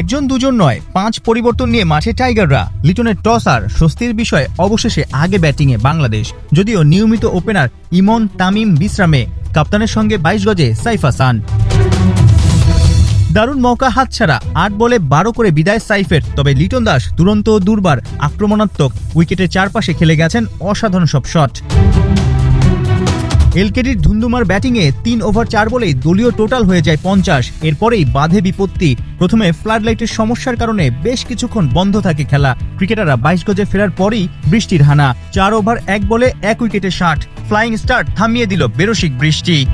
একজন দুজন নয়, পাঁচ পরিবর্তন নিয়ে মাঠে টাইগাররা। লিটনের টস আর স্বস্তির বিষয় অবশেষে আগে ব্যাটিংয়ে বাংলাদেশ, যদিও নিয়মিত ওপেনার ইমন তামিম বিশ্রামে, কাপ্তানের সঙ্গে বাইশ গজে সাইফ হাসান দারুণ মৌকা হাতছাড়া, আট বলে বারো করে বিদায় সাইফের, তবে লিটন দাস দুরন্ত দুর্বার আক্রমণাত্মক উইকেটের চারপাশে খেলে গেছেন অসাধারণ সব শট। এলকেডির ধুন্দুমার ব্যাটিংয়ে তিন ওভার চার বলেই দলীয় টোটাল হয়ে যায় পঞ্চাশ। এরপরেই বাধে বিপত্তি। প্রথমে ফ্লাড লাইটের সমস্যার কারণে বেশ কিছুক্ষণ বন্ধ থাকে খেলা। ক্রিকেটাররা বাইশ গজে ফেরার পরেই বৃষ্টির হানা। চার ওভার এক বলে এক উইকেটে ষাট। ফ্লাইং স্টার থামিয়ে দিল বেরসিক বৃষ্টি।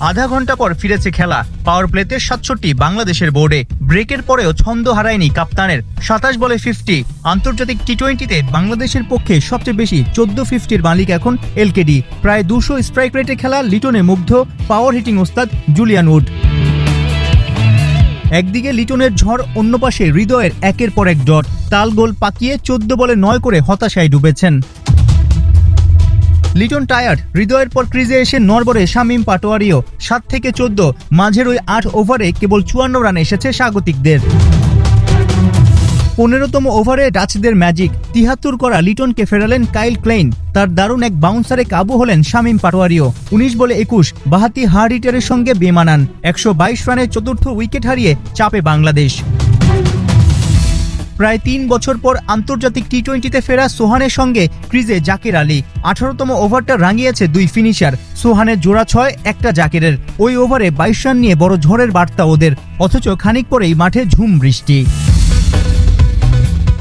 আধা ঘণ্টা পর ফিরেছে খেলা। পাওয়ার প্লেতে সাতষট্টি বাংলাদেশের বোর্ডে। ব্রেকের পরেও ছন্দ হারায়নি কাপ্তানের। সাতাশ বলে ফিফটি আন্তর্জাতিক টি টোয়েন্টিতে বাংলাদেশের পক্ষে সবচেয়ে বেশি চোদ্দ ফিফটির মালিক এখন এলকেডি প্রায় দুশো স্ট্রাইক রেটে খেলা লিটনে মুগ্ধ পাওয়ার হিটিং ওস্তাদ জুলিয়ান উড। একদিকে লিটনের ঝড় অন্য পাশে হৃদয়ের একের পর এক ডট। তাল গোল পাকিয়ে চোদ্দ বলে নয় করে হতাশায় ডুবেছেন। লিটন টায়ার্ড, হৃদয়ের পর ক্রিজে এসে নরবরে শামিম পাটোয়ারিও সাত থেকে চোদ্দ, মাঝের ওই আট ওভারে কেবল চুয়ান্ন রান এসেছে স্বাগতিকদের। পনেরোতম ওভারে ডাচদের ম্যাজিক, তিহাত্তর করা লিটনকে ফেরালেন কাইল ক্লেইন, তার দারুণ এক বাউন্সারে কাবু হলেন শামিম পাটোয়ারিও। উনিশ বলে একুশ, বাহাতি হার্ড হিটারের সঙ্গে বেমানান, একশো বাইশ রানে চতুর্থ উইকেট হারিয়ে চাপে বাংলাদেশ। প্রায় তিন বছর পর আন্তর্জাতিক টি টোয়েন্টিতে ফেরা সোহানের সঙ্গে ক্রিজে জাকির আলী। আঠারোতম ওভারটা রাঙিয়েছে দুই ফিনিশার। সোহানের জোড়া ছয়, একটা জাকিরের। ওই ওভারে বাইশ রান নিয়ে বড় ঝড়ের বার্তা ওদের। অথচ খানিক পরেই মাঠে ঝুম বৃষ্টি।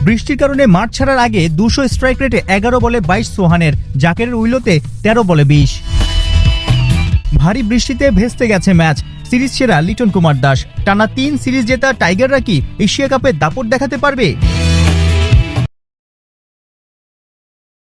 বৃষ্টির কারণে মাঠ ছাড়ার আগে দুশো স্ট্রাইক রেটে এগারো বলে বাইশ সোহানের। জাকেরের উইলোতে তেরো বলে বিশ। ভারী বৃষ্টিতে ভেস্তে গেছে ম্যাচ। সিরিজ সেরা লিটন কুমার দাস। টানা তিন সিরিজ জেতা টাইগাররা কি এশিয়া কাপে দাপট দেখাতে পারবে?